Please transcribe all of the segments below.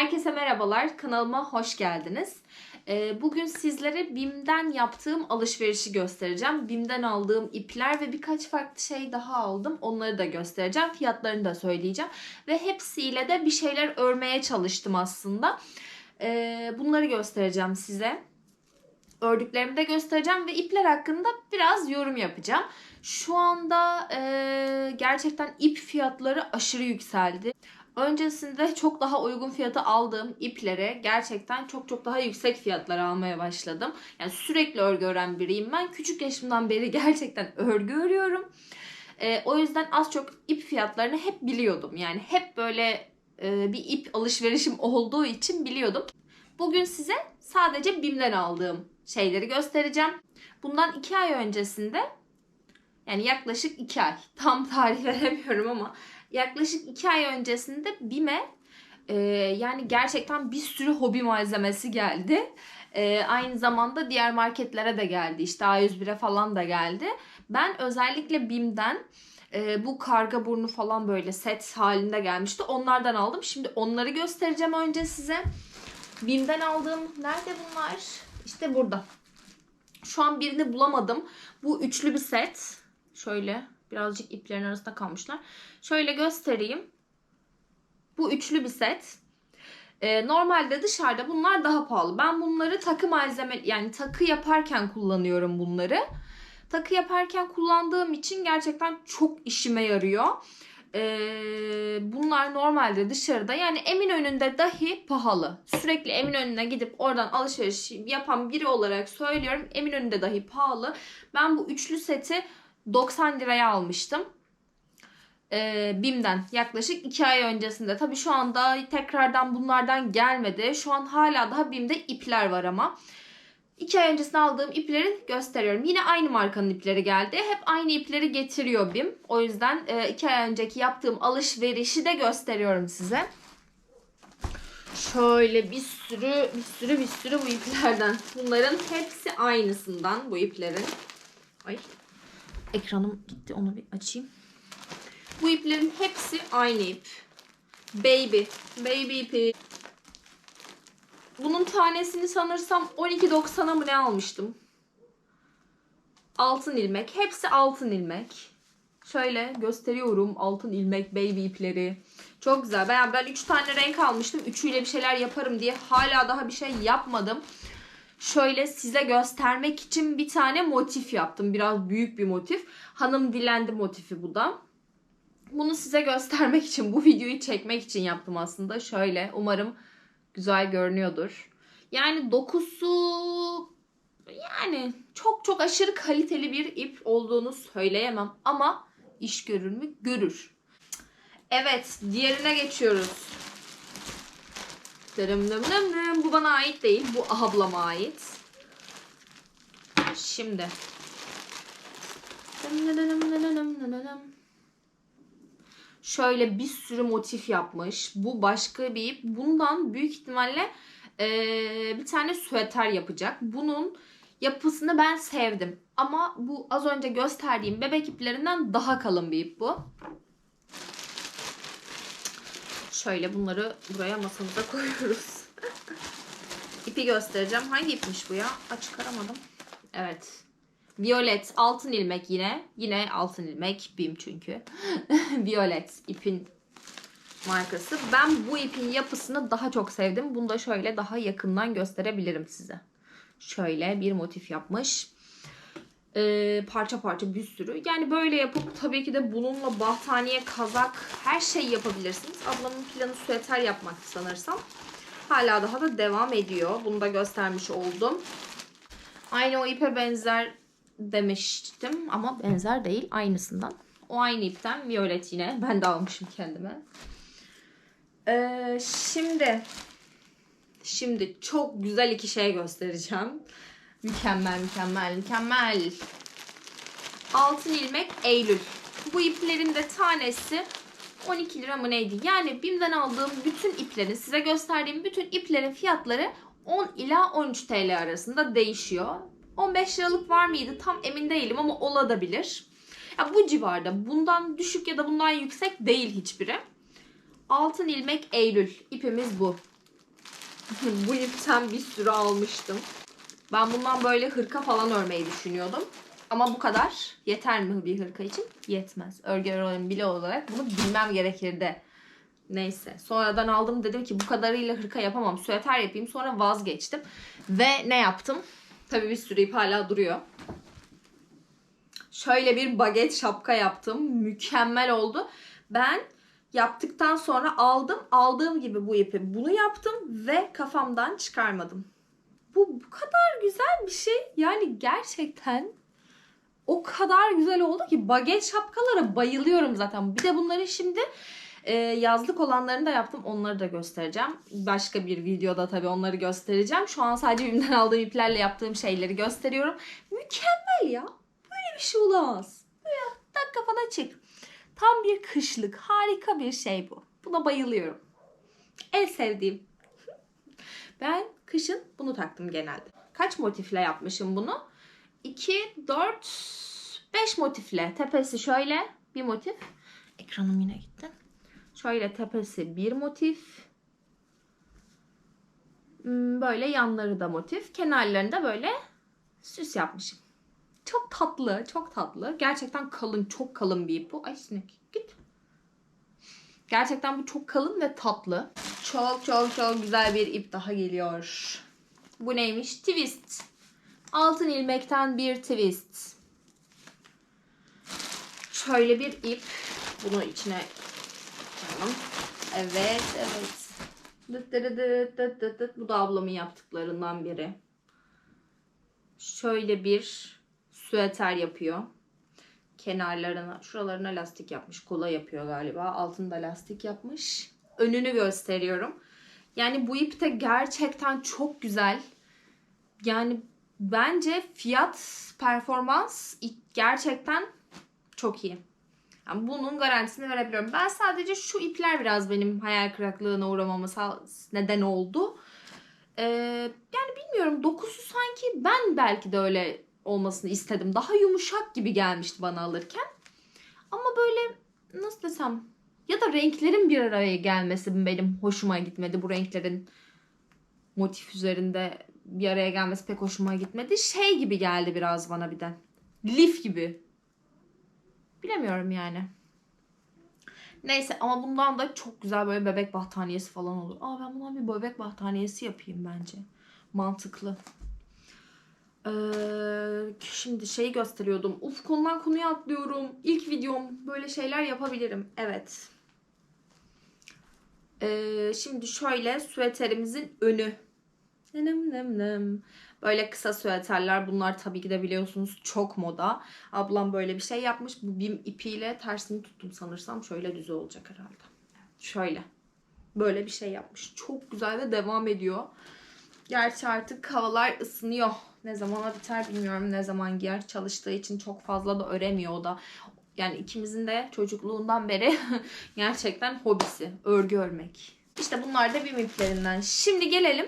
Herkese merhabalar, kanalıma hoş geldiniz. Ee, Bugün sizlere BİM'den yaptığım alışverişi göstereceğim. BİM'den aldığım ipler ve birkaç farklı şey daha aldım. Onları da göstereceğim. Fiyatlarını da söyleyeceğim. Ve hepsiyle de bir şeyler örmeye çalıştım aslında. Ee, Bunları göstereceğim size. Ördüklerimi de göstereceğim ve ipler hakkında biraz yorum yapacağım. Şu anda e, gerçekten ip fiyatları aşırı yükseldi. Öncesinde çok daha uygun fiyata aldığım iplere gerçekten çok çok daha yüksek fiyatlar almaya başladım. Yani sürekli örgü ören biriyim ben. Küçük yaşımdan beri gerçekten örgü örüyorum. Ee, o yüzden az çok ip fiyatlarını hep biliyordum. Yani hep böyle e, bir ip alışverişim olduğu için biliyordum. Bugün size sadece BİM'den aldığım şeyleri göstereceğim. Bundan iki ay öncesinde yani yaklaşık iki ay tam tarih veremiyorum ama yaklaşık iki ay öncesinde BİM'e e, yani gerçekten bir sürü hobi malzemesi geldi. E, aynı zamanda diğer marketlere de geldi. İşte A101'e falan da geldi. Ben özellikle BİM'den e, bu karga burnu falan böyle set halinde gelmişti. Onlardan aldım. Şimdi onları göstereceğim önce size. BİM'den aldığım nerede bunlar? İşte burada. Şu an birini bulamadım. Bu üçlü bir set. Şöyle birazcık iplerin arasında kalmışlar. Şöyle göstereyim. Bu üçlü bir set. Ee, normalde dışarıda bunlar daha pahalı. Ben bunları takı malzeme yani takı yaparken kullanıyorum bunları. Takı yaparken kullandığım için gerçekten çok işime yarıyor. Ee, bunlar normalde dışarıda yani Eminönü'nde dahi pahalı. Sürekli Eminönü'ne gidip oradan alışveriş yapan biri olarak söylüyorum. Eminönü'nde dahi pahalı. Ben bu üçlü seti 90 liraya almıştım. Ee, BİM'den yaklaşık 2 ay öncesinde. Tabii şu anda tekrardan bunlardan gelmedi. Şu an hala daha BİM'de ipler var ama. 2 ay öncesinde aldığım ipleri gösteriyorum. Yine aynı markanın ipleri geldi. Hep aynı ipleri getiriyor BİM. O yüzden 2 ay önceki yaptığım alışverişi de gösteriyorum size. Şöyle bir sürü bir sürü bir sürü bu iplerden. Bunların hepsi aynısından bu iplerin. Ay ekranım gitti onu bir açayım. Bu iplerin hepsi aynı ip. Baby. Baby ipi. Bunun tanesini sanırsam 12.90'a mı ne almıştım? Altın ilmek. Hepsi altın ilmek. Şöyle gösteriyorum altın ilmek baby ipleri. Çok güzel. Ben ben 3 tane renk almıştım. Üçüyle bir şeyler yaparım diye hala daha bir şey yapmadım. Şöyle size göstermek için bir tane motif yaptım. Biraz büyük bir motif. Hanım dilendi motifi bu da. Bunu size göstermek için, bu videoyu çekmek için yaptım aslında. Şöyle umarım güzel görünüyordur. Yani dokusu yani çok çok aşırı kaliteli bir ip olduğunu söyleyemem ama iş görür mü? Görür. Evet, diğerine geçiyoruz. Dırım dım dım dım. Bu bana ait değil. Bu ablama ait. Şimdi. Şöyle bir sürü motif yapmış. Bu başka bir ip. Bundan büyük ihtimalle eee, bir tane süeter yapacak. Bunun yapısını ben sevdim. Ama bu az önce gösterdiğim bebek iplerinden daha kalın bir ip bu. Şöyle bunları buraya masamıza koyuyoruz. İpi göstereceğim. Hangi ipmiş bu ya? Aa, çıkaramadım. Evet. Violet altın ilmek yine. Yine altın ilmek. Bim çünkü. Violet ipin markası. Ben bu ipin yapısını daha çok sevdim. Bunu da şöyle daha yakından gösterebilirim size. Şöyle bir motif yapmış. Ee, parça parça bir sürü. Yani böyle yapıp tabii ki de bununla battaniye, kazak her şey yapabilirsiniz. Ablamın planı süeter yapmaktı sanırsam. Hala daha da devam ediyor. Bunu da göstermiş oldum. Aynı o ipe benzer demiştim ama benzer değil. Aynısından. O aynı ipten violet yine. Ben de almışım kendime. Ee, şimdi şimdi çok güzel iki şey göstereceğim. Mükemmel, mükemmel, mükemmel. Altın ilmek Eylül. Bu iplerin de tanesi 12 lira mı neydi? Yani BİM'den aldığım bütün iplerin, size gösterdiğim bütün iplerin fiyatları 10 ila 13 TL arasında değişiyor. 15 liralık var mıydı tam emin değilim ama olabilir. Ya bu civarda. Bundan düşük ya da bundan yüksek değil hiçbiri. Altın ilmek Eylül. ipimiz bu. Bu ipten bir sürü almıştım. Ben bundan böyle hırka falan örmeyi düşünüyordum. Ama bu kadar yeter mi bir hırka için? Yetmez. Örgü öğretmeni bile olarak bunu bilmem gerekirdi. Neyse. Sonradan aldım dedim ki bu kadarıyla hırka yapamam. Süeter yapayım. Sonra vazgeçtim. Ve ne yaptım? Tabii bir sürü ip hala duruyor. Şöyle bir baget şapka yaptım. Mükemmel oldu. Ben yaptıktan sonra aldım. Aldığım gibi bu ipi bunu yaptım ve kafamdan çıkarmadım. Bu bu kadar güzel bir şey. Yani gerçekten o kadar güzel oldu ki baget şapkalara bayılıyorum zaten. Bir de bunları şimdi e, yazlık olanlarını da yaptım. Onları da göstereceğim. Başka bir videoda tabii onları göstereceğim. Şu an sadece BİM'den aldığım iplerle yaptığım şeyleri gösteriyorum. Mükemmel ya. Böyle bir şey olamaz. Böyle tak kafana çık. Tam bir kışlık. Harika bir şey bu. Buna bayılıyorum. En sevdiğim. Ben kışın bunu taktım genelde. Kaç motifle yapmışım bunu? 2, 4, 5 motifle. Tepesi şöyle bir motif. Ekranım yine gitti. Şöyle tepesi bir motif. Hmm, Böyle yanları da motif. Kenarlarında böyle süs yapmışım. Çok tatlı, çok tatlı. Gerçekten kalın, çok kalın bir ip bu. Ay sinek git. Gerçekten bu çok kalın ve tatlı. Çok çok çok güzel bir ip daha geliyor. Bu neymiş? Twist. Altın ilmekten bir twist. Şöyle bir ip. Bunu içine koyalım. Evet, evet. Dıt dıt dıt dıt dıt dıt. Bu da ablamın yaptıklarından biri. Şöyle bir süeter yapıyor. Kenarlarına, şuralarına lastik yapmış. Kola yapıyor galiba. Altında lastik yapmış. Önünü gösteriyorum. Yani bu ip de gerçekten çok güzel. Yani bence fiyat performans gerçekten çok iyi. Yani bunun garantisini verebiliyorum. Ben sadece şu ipler biraz benim hayal kırıklığına uğramama neden oldu. Ee, yani bilmiyorum dokusu sanki ben belki de öyle olmasını istedim. Daha yumuşak gibi gelmişti bana alırken. Ama böyle nasıl desem ya da renklerin bir araya gelmesi benim hoşuma gitmedi. Bu renklerin motif üzerinde bir araya gelmesi pek hoşuma gitmedi. Şey gibi geldi biraz bana bir de. Lif gibi. Bilemiyorum yani. Neyse ama bundan da çok güzel böyle bebek battaniyesi falan olur. Aa ben bundan bir bebek battaniyesi yapayım bence. Mantıklı. Ee, şimdi şeyi gösteriyordum. Uf konudan konuya atlıyorum. İlk videom böyle şeyler yapabilirim. Evet. Ee, şimdi şöyle süveterimizin önü. Nem nem nem. Böyle kısa süveterler bunlar tabii ki de biliyorsunuz çok moda. Ablam böyle bir şey yapmış. Bu bim ipiyle tersini tuttum sanırsam. Şöyle düz olacak herhalde. Şöyle. Böyle bir şey yapmış. Çok güzel ve devam ediyor. Gerçi artık havalar ısınıyor. Ne zamana biter bilmiyorum. Ne zaman giyer. Çalıştığı için çok fazla da öremiyor o da. Yani ikimizin de çocukluğundan beri gerçekten hobisi. Örgü örmek. İşte bunlar da bim iplerinden. Şimdi gelelim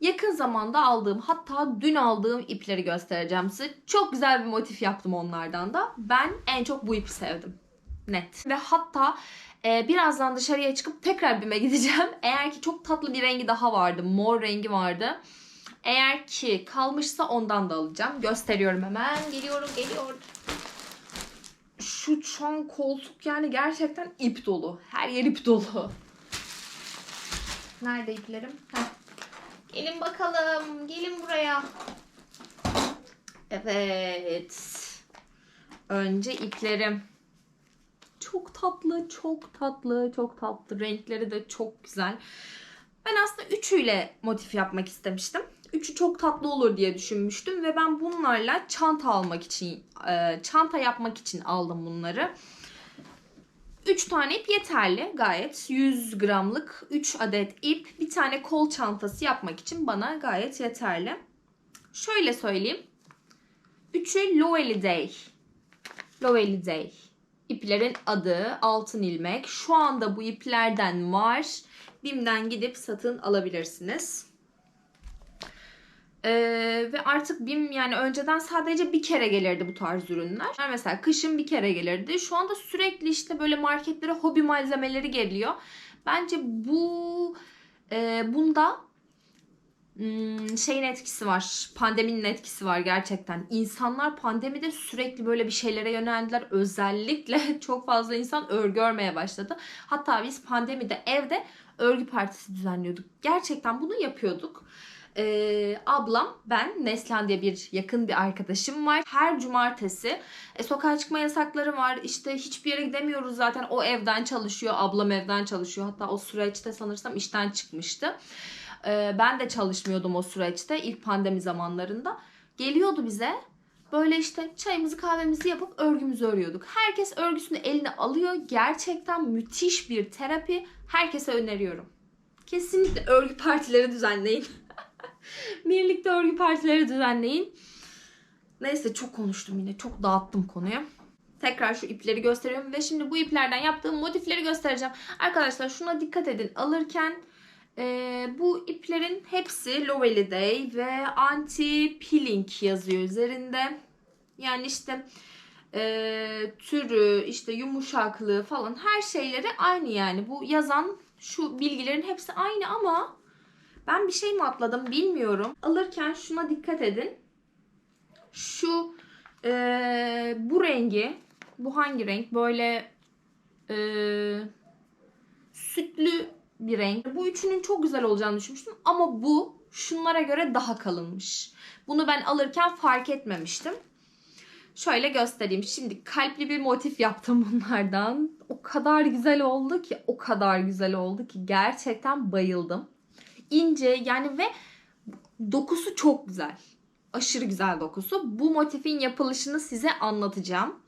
yakın zamanda aldığım hatta dün aldığım ipleri göstereceğim size. Çok güzel bir motif yaptım onlardan da. Ben en çok bu ipi sevdim. Net. Ve hatta e, birazdan dışarıya çıkıp tekrar BİM'e gideceğim. Eğer ki çok tatlı bir rengi daha vardı. Mor rengi vardı. Eğer ki kalmışsa ondan da alacağım. Gösteriyorum hemen. Geliyorum geliyorum. Şu şu an koltuk yani gerçekten ip dolu. Her yer ip dolu. Nerede iplerim? Heh. Gelin bakalım. Gelin buraya. Evet. Önce iplerim. Çok tatlı, çok tatlı, çok tatlı. Renkleri de çok güzel. Ben aslında üçüyle motif yapmak istemiştim. Üçü çok tatlı olur diye düşünmüştüm ve ben bunlarla çanta almak için, e, çanta yapmak için aldım bunları. 3 tane ip yeterli gayet. 100 gramlık 3 adet ip bir tane kol çantası yapmak için bana gayet yeterli. Şöyle söyleyeyim. Üçü Lowely Day. Lowely Day. İplerin adı altın ilmek. Şu anda bu iplerden var. Bim'den gidip satın alabilirsiniz. Ee, ve artık BİM yani önceden sadece bir kere gelirdi bu tarz ürünler. Yani mesela kışın bir kere gelirdi. Şu anda sürekli işte böyle marketlere hobi malzemeleri geliyor. Bence bu e, bunda şeyin etkisi var. Pandeminin etkisi var gerçekten. İnsanlar pandemide sürekli böyle bir şeylere yöneldiler. Özellikle çok fazla insan örgü örmeye başladı. Hatta biz pandemide evde örgü partisi düzenliyorduk. Gerçekten bunu yapıyorduk. Ee, ablam, ben, Neslihan diye bir yakın bir arkadaşım var. Her cumartesi e, sokağa çıkma yasakları var. İşte hiçbir yere gidemiyoruz zaten. O evden çalışıyor, ablam evden çalışıyor. Hatta o süreçte sanırsam işten çıkmıştı. Ee, ben de çalışmıyordum o süreçte ilk pandemi zamanlarında. Geliyordu bize böyle işte çayımızı kahvemizi yapıp örgümüzü örüyorduk. Herkes örgüsünü eline alıyor. Gerçekten müthiş bir terapi. Herkese öneriyorum. Kesinlikle örgü partileri düzenleyin. Birlikte örgü partileri düzenleyin. Neyse çok konuştum yine. Çok dağıttım konuyu. Tekrar şu ipleri gösteriyorum ve şimdi bu iplerden yaptığım motifleri göstereceğim. Arkadaşlar şuna dikkat edin. Alırken e, bu iplerin hepsi Lovely Day ve anti peeling yazıyor üzerinde. Yani işte e, türü, işte yumuşaklığı falan her şeyleri aynı yani. Bu yazan şu bilgilerin hepsi aynı ama ben bir şey mi atladım bilmiyorum. Alırken şuna dikkat edin. Şu e, bu rengi, bu hangi renk? Böyle e, sütlü bir renk. Bu üçünün çok güzel olacağını düşünmüştüm ama bu şunlara göre daha kalınmış. Bunu ben alırken fark etmemiştim. Şöyle göstereyim. Şimdi kalpli bir motif yaptım bunlardan. O kadar güzel oldu ki, o kadar güzel oldu ki gerçekten bayıldım. İnce yani ve dokusu çok güzel. Aşırı güzel dokusu. Bu motifin yapılışını size anlatacağım.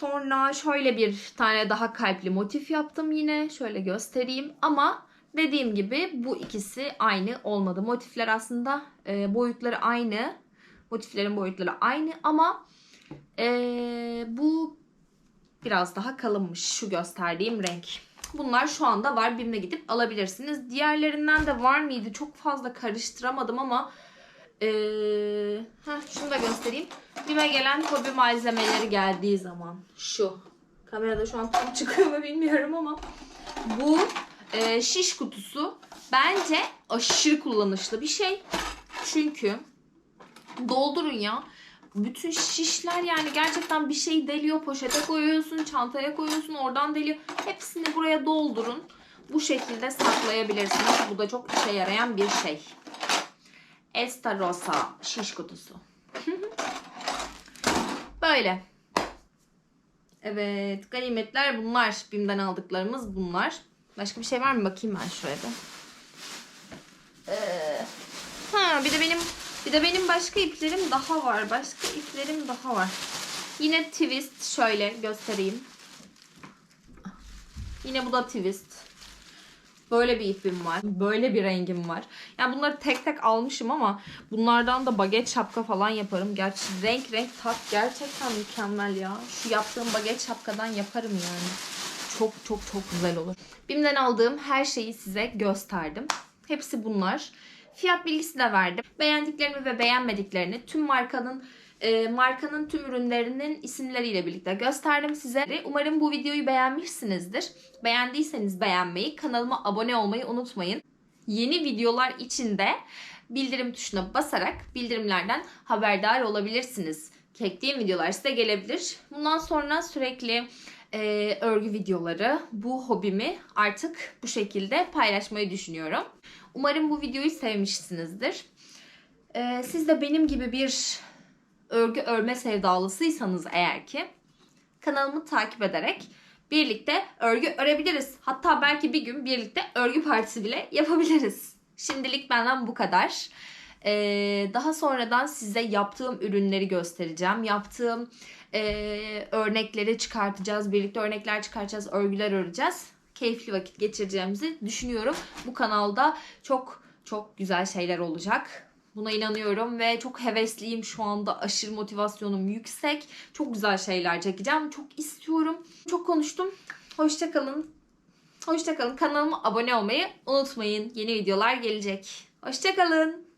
Sonra şöyle bir tane daha kalpli motif yaptım yine. Şöyle göstereyim. Ama dediğim gibi bu ikisi aynı olmadı. Motifler aslında e, boyutları aynı. Motiflerin boyutları aynı ama e, bu biraz daha kalınmış. Şu gösterdiğim renk. Bunlar şu anda var. Bim'e gidip alabilirsiniz. Diğerlerinden de var mıydı? Çok fazla karıştıramadım ama ee, heh, şunu da göstereyim. Bim'e gelen hobi malzemeleri geldiği zaman. Şu. Kamerada şu an tam çıkıyor mu bilmiyorum ama bu e, şiş kutusu bence aşırı kullanışlı bir şey. Çünkü doldurun ya. Bütün şişler yani gerçekten bir şey deliyor. Poşete koyuyorsun, çantaya koyuyorsun, oradan deliyor. Hepsini buraya doldurun. Bu şekilde saklayabilirsiniz. Bu da çok işe yarayan bir şey. Estarosa şiş kutusu. Böyle. Evet, ganimetler bunlar. Bim'den aldıklarımız bunlar. Başka bir şey var mı? Bakayım ben şuraya da. Ee, ha, bir de benim bir de benim başka iplerim daha var. Başka iplerim daha var. Yine twist şöyle göstereyim. Yine bu da twist. Böyle bir ipim var. Böyle bir rengim var. Yani bunları tek tek almışım ama bunlardan da baget şapka falan yaparım. Gerçi renk renk tat gerçekten mükemmel ya. Şu yaptığım baget şapkadan yaparım yani. Çok çok çok güzel olur. Bim'den aldığım her şeyi size gösterdim. Hepsi bunlar. Fiyat bilgisi de verdim. Beğendiklerimi ve beğenmediklerini tüm markanın e, markanın tüm ürünlerinin isimleriyle birlikte gösterdim size. Umarım bu videoyu beğenmişsinizdir. Beğendiyseniz beğenmeyi, kanalıma abone olmayı unutmayın. Yeni videolar için de bildirim tuşuna basarak bildirimlerden haberdar olabilirsiniz. Çektiğim videolar size gelebilir. Bundan sonra sürekli e, örgü videoları, bu hobimi artık bu şekilde paylaşmayı düşünüyorum. Umarım bu videoyu sevmişsinizdir. E, siz de benim gibi bir örgü örme sevdalısıysanız eğer ki kanalımı takip ederek birlikte örgü örebiliriz. Hatta belki bir gün birlikte örgü partisi bile yapabiliriz. Şimdilik benden bu kadar. Ee, daha sonradan size yaptığım ürünleri göstereceğim. Yaptığım e, örnekleri çıkartacağız. Birlikte örnekler çıkartacağız. Örgüler öreceğiz. Keyifli vakit geçireceğimizi düşünüyorum. Bu kanalda çok çok güzel şeyler olacak. Buna inanıyorum ve çok hevesliyim şu anda. Aşırı motivasyonum yüksek. Çok güzel şeyler çekeceğim. Çok istiyorum. Çok konuştum. Hoşçakalın. Hoşçakalın. Kanalıma abone olmayı unutmayın. Yeni videolar gelecek. Hoşçakalın.